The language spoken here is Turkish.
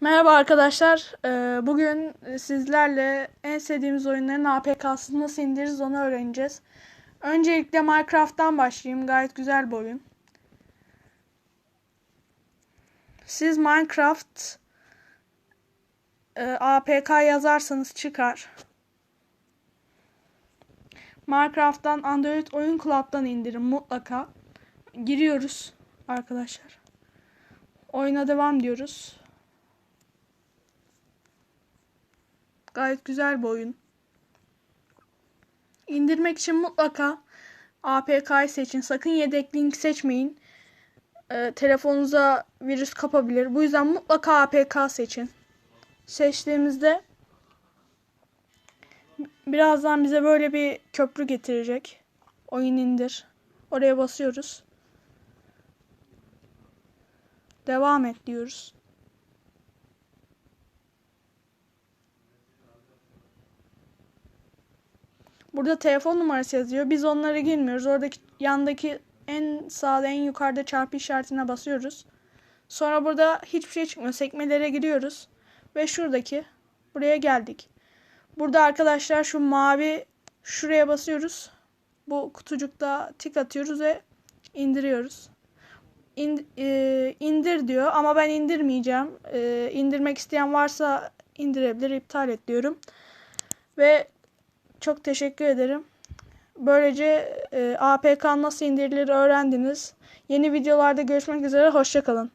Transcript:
Merhaba arkadaşlar. Ee, Bugün sizlerle en sevdiğimiz oyunların APK'sını nasıl indiririz onu öğreneceğiz. Öncelikle Minecraft'tan başlayayım. Gayet güzel bir oyun. Siz Minecraft e, APK yazarsanız çıkar. Minecraft'tan Android Oyun Club'dan indirin mutlaka. Giriyoruz arkadaşlar. Oyuna devam diyoruz. Gayet güzel bir oyun. İndirmek için mutlaka APK'yı seçin. Sakın yedek link seçmeyin. Ee, telefonunuza virüs kapabilir. Bu yüzden mutlaka APK seçin. Seçtiğimizde birazdan bize böyle bir köprü getirecek. Oyun indir. Oraya basıyoruz. Devam et diyoruz. Burada telefon numarası yazıyor. Biz onlara girmiyoruz. Oradaki yandaki en sağda en yukarıda çarpı işaretine basıyoruz. Sonra burada hiçbir şey çıkmıyor. Sekmelere giriyoruz. Ve şuradaki buraya geldik. Burada arkadaşlar şu mavi şuraya basıyoruz. Bu kutucukta tik atıyoruz ve indiriyoruz. İn, e, indir diyor ama ben indirmeyeceğim. E, indirmek isteyen varsa indirebilir. iptal et diyorum. Ve çok teşekkür ederim. Böylece e, APK nasıl indirilir öğrendiniz. Yeni videolarda görüşmek üzere. Hoşçakalın.